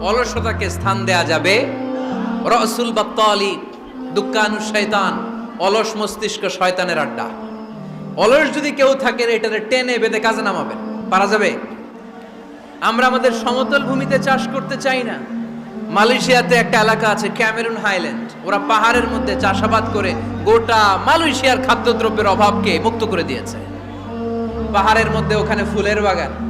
অলসতাকে স্থান দেয়া যাবে। রসুল বা তলি দুঃখানু শয়তান, অলস মস্তিষ্ক শয়তানের আড্ডা। অলস যদি কেউ থাকে এটাতে টেনে বেঁধে কাজে নামাবেন। পারা যাবে? আমরা আমাদের সমতল ভূমিতে চাষ করতে চাই না। মালয়েশিয়াতে একটা এলাকা আছে, ক্যামেরুন হাইল্যান্ড। ওরা পাহাড়ের মধ্যে চাষাবাদ করে গোটা মালয়েশিয়ার খাদ্যদ্রব্যের অভাবকে মুক্ত করে দিয়েছে। পাহাড়ের মধ্যে ওখানে ফুলের বাগান।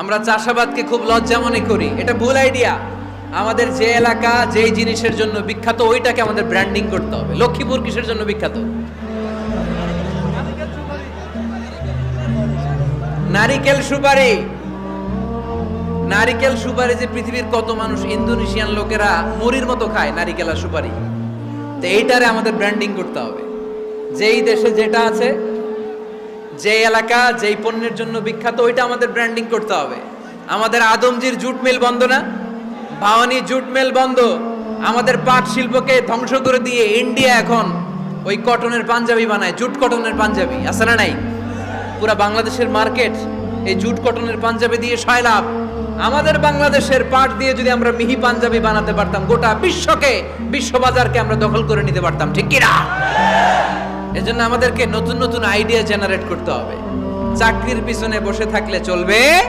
আমরা চাষাবাদকে খুব লজ্জা মনে করি। এটা ভুল আইডিয়া আমাদের যে এলাকা, যেই জিনিসের জন্য বিখ্যাত, ওইটাকে আমাদের ব্র্যান্ডিং করতে হবে। লক্ষ্মীপুর কিসের জন্য বিখ্যাত? নারিকেল সুপারি। নারিকেল সুপারি যে পৃথিবীর কত মানুষ ইন্দোনেশিয়ান লোকেরা মুড়ির মতো খায়, নারিকেল আর সুপারি। তো এইটারে আমাদের ব্র্যান্ডিং করতে হবে। যেই দেশে যেটা আছে যে এলাকা, যেই পণ্যের জন্য বিখ্যাত, ওইটা আমাদের ব্র্যান্ডিং করতে হবে। আমাদের আদমজির জুট মিল বন্ধ না? ভাওয়ানি জুট মিল বন্ধ। আমাদের পাট শিল্পকে ধ্বংস করে দিয়ে ইন্ডিয়া এখন ওই কটনের পাঞ্জাবি বানায়, জুট কটনের পাঞ্জাবি। আছে না নাই? পুরা বাংলাদেশের মার্কেট এই জুট কটনের পাঞ্জাবি দিয়ে সয়লাভ আমাদের বাংলাদেশের পাট দিয়ে যদি আমরা মিহি পাঞ্জাবি বানাতে পারতাম, গোটা বিশ্বকে, বিশ্ববাজারকে আমরা দখল করে নিতে পারতাম, ঠিক কিনা? এজন্য আমাদেরকে নতুন নতুন আইডিয়া জেনারেট করতে হবে। চাকরির পিছনে বসে থাকলে চলবে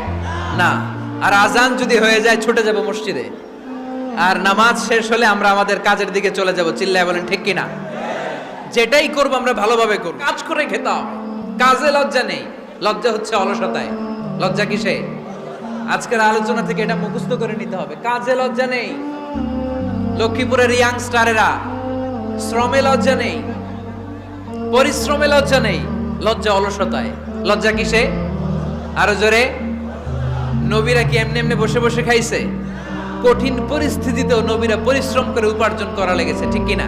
না। আর আজান যদি হয়ে যায়, ছুটে যাব মসজিদে। আর নামাজ শেষ হলে আমরা আমাদের কাজের দিকে চলে যাব। চিল্লায় বলেন, ঠিক কিনা? যেটাই করব আমরা ভালোভাবে করব। কাজ করে খেতে হবে। কাজে লজ্জা নেই। লজ্জা হচ্ছে অলসতায়। লজ্জা কিসে? আজকের আলোচনা থেকে এটা মুখস্থ করে নিতে হবে। কাজে লজ্জা নেই। লক্ষ্মীপুরের ইয়াং স্টারেরা শ্রমে লজ্জা নেই। পরিশ্রমে লজ্জা নেই, লজ্জা অলসতায়। লজ্জা কিসে? আরও জোরে। নবীরা কি এমনি এমনি বসে বসে খাইছে? কঠিন পরিস্থিতিতেও নবীরা পরিশ্রম করে উপার্জন করা লেগেছে, ঠিক কিনা?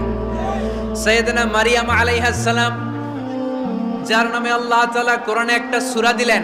সৈয়দনা মারিয়াম আলাইহাস সালাম, যার নামে আল্লাহ তাআলা কোরআনে একটা সূরা দিলেন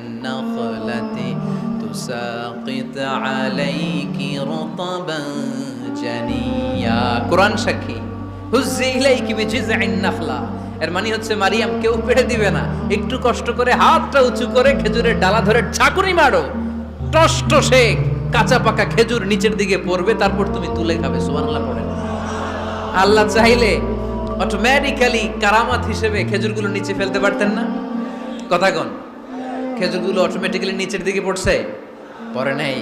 নাখলাতি তুসাকিত আলাইকি রতাবান জানিয়া কোরআন সাক্ষী হুজ্জি ইলাইকি বিজিযিন নাখলা এর মানে হচ্ছে মারিয়াম, কেউ পেড়ে দিবে না। একটু কষ্ট করে হাতটা উঁচু করে খেজুরের ডালা ধরে ঠাকুরই মারো। টস টসে কাঁচা পাকা খেজুর নিচের দিকে পড়বে, তারপর তুমি তুলে খাবে, সুবহানাল্লাহ পড়ে আল্লাহ চাইলে অটোমেটিক্যালি কারামাত হিসেবে খেজুরগুলো নিচে ফেলতে পারতেন না। কথা কোন। খেজুরগুলো অটোমেটিক্যালি নিচের দিকে পড়ছে পড়ে নাই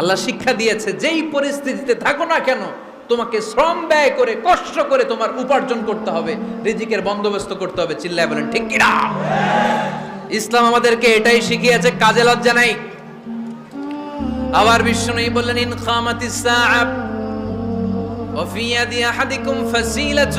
আল্লাহ শিক্ষা দিয়েছে যেই পরিস্থিতিতে থাকো না কেন তোমাকে শ্রম ব্যয় করে কষ্ট করে তোমার উপার্জন করতে হবে রিজিকের বন্দোবস্ত করতে হবে চিল্লায় বলেন ঠিক কিনা ইসলাম আমাদেরকে এটাই শিখিয়েছে কাজে লজ্জা নাই আবার বিষ্ণু বললেন ইন খামাতিস সাআব وفي يد أحدكم فسيلة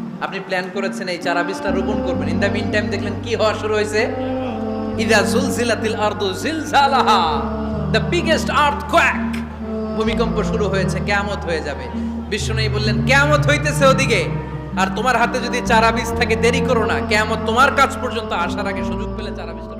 আপনি প্ল্যান করেছেন এই চারা বীজটা রোপণ করবেন। ইন দ্য মিন টাইম দেখলেন কি হওয়া শুরু হয়েছে? ইদা জুলজিলাতিল আরদু জিলজালাহা। দ্য বিগেস্ট আর্থকোয়াক ভূমিকম্প শুরু হয়েছে, কিয়ামত হয়ে যাবে। বিষ্ণু বললেন, কিয়ামত হইতেছে ওদিকে। আর তোমার হাতে যদি চারা বীজ থাকে, দেরি করো না। কিয়ামত তোমার কাছ পর্যন্ত আসার আগে সুযোগ পেলে চারা বীজটা